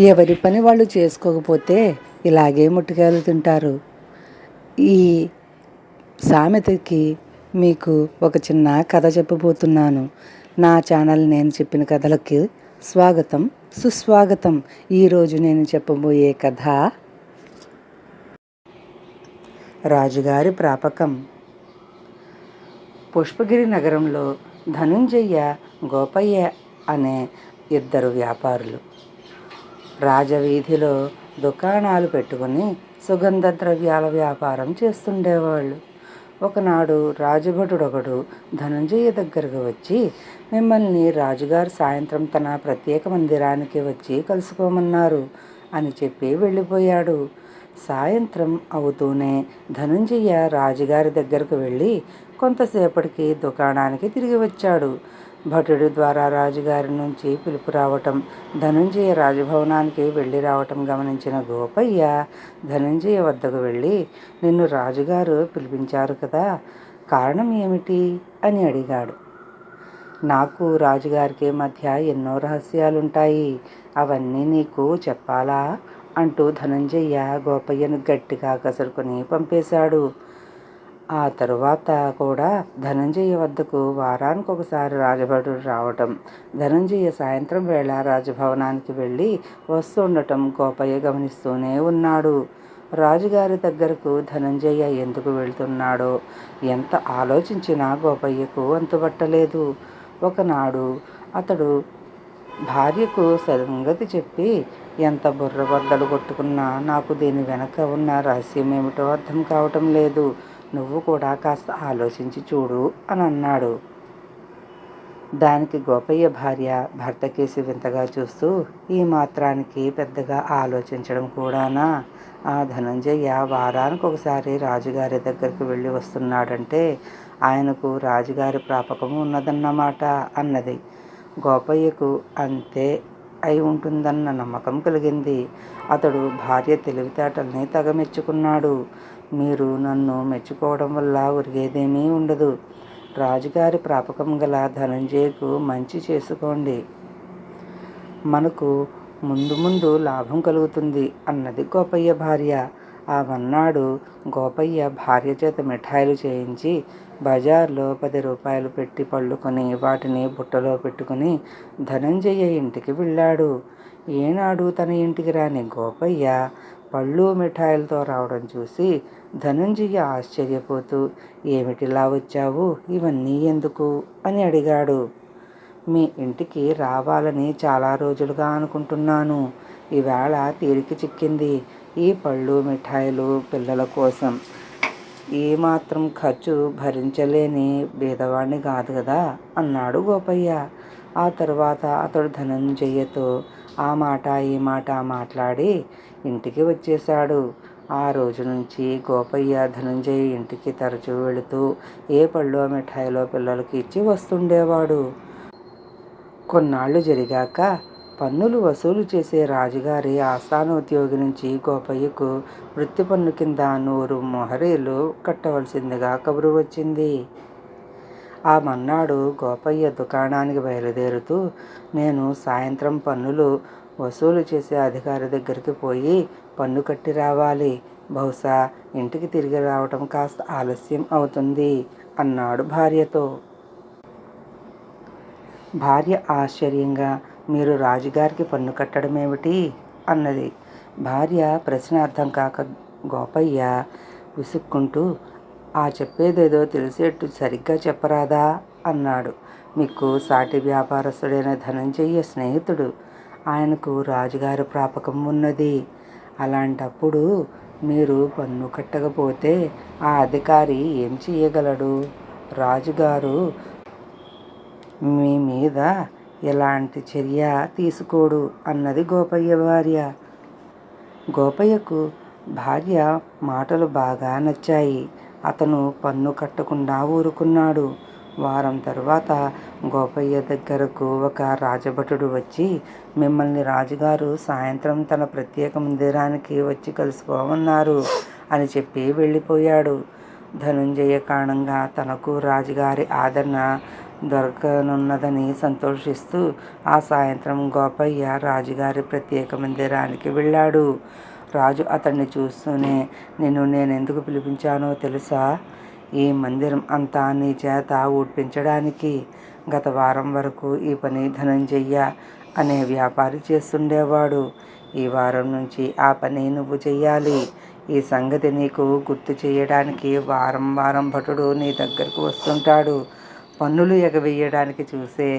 ఎవరి పని వాళ్ళు చేసుకోకపోతే ఇలాగే ముట్టుకాయలు తింటారు. ఈ సామెతకి మీకు ఒక చిన్న కథ చెప్పబోతున్నాను. నా ఛానల్ నేను చెప్పిన కథలకి స్వాగతం సుస్వాగతం. ఈరోజు నేను చెప్పబోయే కథ రాజుగారి ప్రాపకం. పుష్పగిరి నగరంలో ధనుంజయ్య గోపయ్య అనే ఇద్దరు వ్యాపారులు. రాజవీధిలో దుకాణాలు పెట్టుకుని సుగంధ ద్రవ్యాల వ్యాపారం చేస్తుండేవాళ్ళు. ఒకనాడు రాజభటుడొకడు ధనంజయ దగ్గరకు వచ్చి మిమ్మల్ని రాజుగారు సాయంత్రం తన ప్రత్యేక మందిరానికి వచ్చి కలుసుకోమన్నారు అని చెప్పి వెళ్ళిపోయాడు. సాయంత్రం అవుతూనే ధనంజయ రాజుగారి దగ్గరకు వెళ్ళి కొంతసేపటికి దుకాణానికి తిరిగి వచ్చాడు. భటుడు ద్వారా రాజుగారి నుంచి పిలుపు రావటం ధనంజయ రాజభవనానికి వెళ్ళి రావటం గమనించిన గోపయ్య ధనంజయ వద్దకు వెళ్ళి నిన్ను రాజుగారు పిలిపించారు కదా కారణం ఏమిటి అని అడిగాడు. నాకు రాజుగారికి మధ్య ఎన్నో రహస్యాలుంటాయి. అవన్నీ నీకు చెప్పాలా అంటూ ధనంజయ్య గోపయ్యను గట్టిగా కసురుకొని పంపేశాడు. ఆ తరువాత కూడా ధనంజయ వద్దకు వారానికి ఒకసారి రాజభటుడు రావటం. ధనంజయ సాయంత్రం వేళ రాజభవనానికి వెళ్ళి వస్తుండటం గోపయ్య గమనిస్తూనే ఉన్నాడు. రాజుగారి దగ్గరకు ధనంజయ ఎందుకు వెళ్తున్నాడో ఎంత ఆలోచించినా గోపయ్యకు అంతుబట్టలేదు ఒకనాడు అతడు భార్యకు సంగతి చెప్పి ఎంత బుర్రబద్దలు కొట్టుకున్నా నాకు దీని వెనక ఉన్న రహస్యం ఏమిటో అర్థం కావటం లేదు. నువ్వు కూడా కాస్త ఆలోచించి చూడు అని అన్నాడు. దానికి గోపయ్య భార్య భర్త కేసి వింతగా చూస్తూ ఈ మాత్రానికి పెద్దగా ఆలోచించడం కూడానా? ఆ ధనంజయ వారానికి ఒకసారి రాజుగారి దగ్గరికి వెళ్ళి వస్తున్నాడంటే ఆయనకు రాజుగారి ప్రాపకం ఉన్నదన్నమాట అన్నది. గోపయ్యకు అంతే అయి ఉంటుందన్న నమ్మకం కలిగింది. అతడు భార్య తెలివితేటల్ని తెగ మెచ్చుకున్నాడు మీరు నన్ను మెచ్చుకోవడం వల్ల ఒరిగేదేమీ ఉండదు. రాజుగారి ప్రాపకం గల ధనంజయకు మంచి చేసుకోండి. మనకు ముందు ముందు లాభం కలుగుతుంది అన్నది గోపయ్య భార్య. ఆ మన్నాడు గోపయ్య భార్య చేత మిఠాయిలు చేయించి బజార్లో పది రూపాయలు పెట్టి పళ్ళుకొని వాటిని బుట్టలో పెట్టుకుని ధనంజయ ఇంటికి వెళ్ళాడు. ఏనాడు తన ఇంటికి రాని గోపయ్య పళ్ళు మిఠాయిలతో రావడం చూసి ధనంజయ ఆశ్చర్యపోతూ ఏమిటిలా వచ్చావు? ఇవన్నీ ఎందుకు? అని అడిగాడు. మీ ఇంటికి రావాలని చాలా రోజులుగా అనుకుంటున్నాను. ఈవేళ తీరిక చిక్కింది. ఈ పళ్ళు మిఠాయిలు పిల్లల కోసం. ఏమాత్రం ఖర్చు భరించలేని బీదవాణ్ణి కాదు కదా? అన్నాడు గోపయ్య. ఆ తర్వాత అతడు ధనంజయ్యతో ఆ మాట ఈ మాట మాట్లాడి ఇంటికి వచ్చేశాడు. ఆ రోజు నుంచి గోపయ్య ధనంజయ ఇంటికి తరచూ వెళుతూ ఏ పళ్ళు మిఠాయిలో పిల్లలకి ఇచ్చి వస్తుండేవాడు. కొన్నాళ్ళు జరిగాక పన్నులు వసూలు చేసే రాజుగారి ఆస్థానోద్యోగి నుంచి గోపయ్యకు వృత్తి పన్ను కింద నూరు మొహరీలు కట్టవలసిందిగా కబురు వచ్చింది. ఆ మన్నాడు గోపయ్య దుకాణానికి బయలుదేరుతూ నేను సాయంత్రం పన్నులు వసూలు చేసే అధికారి దగ్గరికి పోయి పన్ను కట్టి రావాలి. బహుశా ఇంటికి తిరిగి రావటం కాస్త ఆలస్యం అవుతుంది అన్నాడు భార్యతో. భార్య ఆశ్చర్యంగా మీరు రాజుగారికి పన్ను కట్టడం ఏమిటి అన్నది. భార్య ప్రశ్న అర్థం కాక గోపయ్య విసుక్కుంటూ ఆ చెప్పేదేదో తెలిసేట్టు సరిగ్గా చెప్పరాదా అన్నాడు. మీకు సాటి వ్యాపారస్తుడైన ధనంజయ్య స్నేహితుడు. ఆయనకు రాజుగారి ప్రాపకం ఉన్నది. అలాంటప్పుడు మీరు పన్ను కట్టకపోతే ఆ అధికారి ఏం చేయగలడు? రాజుగారు మీ మీద ఎలాంటి చర్య తీసుకోడు అన్నది గోపయ్య భార్య. గోపయ్యకు భార్య మాటలు బాగా నచ్చాయి. అతను పన్ను కట్టకుండా ఊరుకున్నాడు. వారం తరువాత గోపయ్య దగ్గరకు ఒక రాజభటుడు వచ్చి మిమ్మల్ని రాజుగారు సాయంత్రం తన ప్రత్యేక మందిరానికి వచ్చి కలుసుకోమన్నారు అని చెప్పి వెళ్ళిపోయాడు. ధనుంజయ కారణంగా తనకు రాజుగారి ఆదరణ దొరకనున్నదని సంతోషిస్తూ ఆ సాయంత్రం గోపయ్య రాజుగారి ప్రత్యేక మందిరానికి వెళ్ళాడు. రాజు అతన్ని చూస్తూనే నిన్ను నేను ఎందుకు పిలిపించానో తెలుసా? ఈ మందిరం అంతా నీ చేత ఊడ్పించడానికి. గత వారం వరకు ఈ పని ధనంజయ్య అనే వ్యాపారి చేస్తుండేవాడు. ఈ వారం నుంచి ఆ పని నువ్వు చెయ్యాలి. ఈ సంగతి నీకు గుర్తు చేయడానికి వారం వారం భటుడు నీ దగ్గరకు వస్తుంటాడు. పన్నులు ఎగవేయడానికి చూసే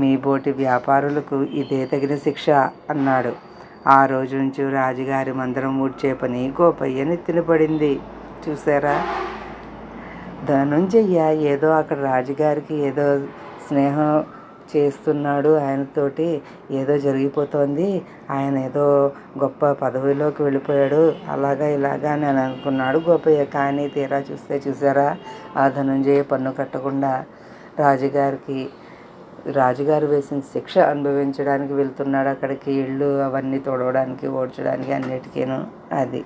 మీ బోటి వ్యాపారులకు ఇదే తగిన శిక్ష అన్నాడు. ఆ రోజు నుంచి రాజుగారి మందిరం ఊడ్చే పని గోపయ్య తినపడింది చూసారా ధనుంజయ్య ఏదో అక్కడ రాజుగారికి ఏదో స్నేహం చేస్తున్నాడు. ఆయనతోటి ఏదో జరిగిపోతోంది. ఆయన ఏదో గొప్ప పదవిలోకి వెళ్ళిపోయాడు. అలాగా ఇలాగా అని అనుకున్నాడు గోపయ్య. కానీ తీరా చూస్తే చూసారా? ఆ ధనుంజయ పన్ను కట్టకుండా రాజుగారికి రాజుగారు వేసిన శిక్ష అనుభవించడానికి వెళ్తున్నాడు. అక్కడికి ఇళ్ళు అవన్నీ తొడవడానికి ఓడ్చడానికి అన్నిటికీను అది.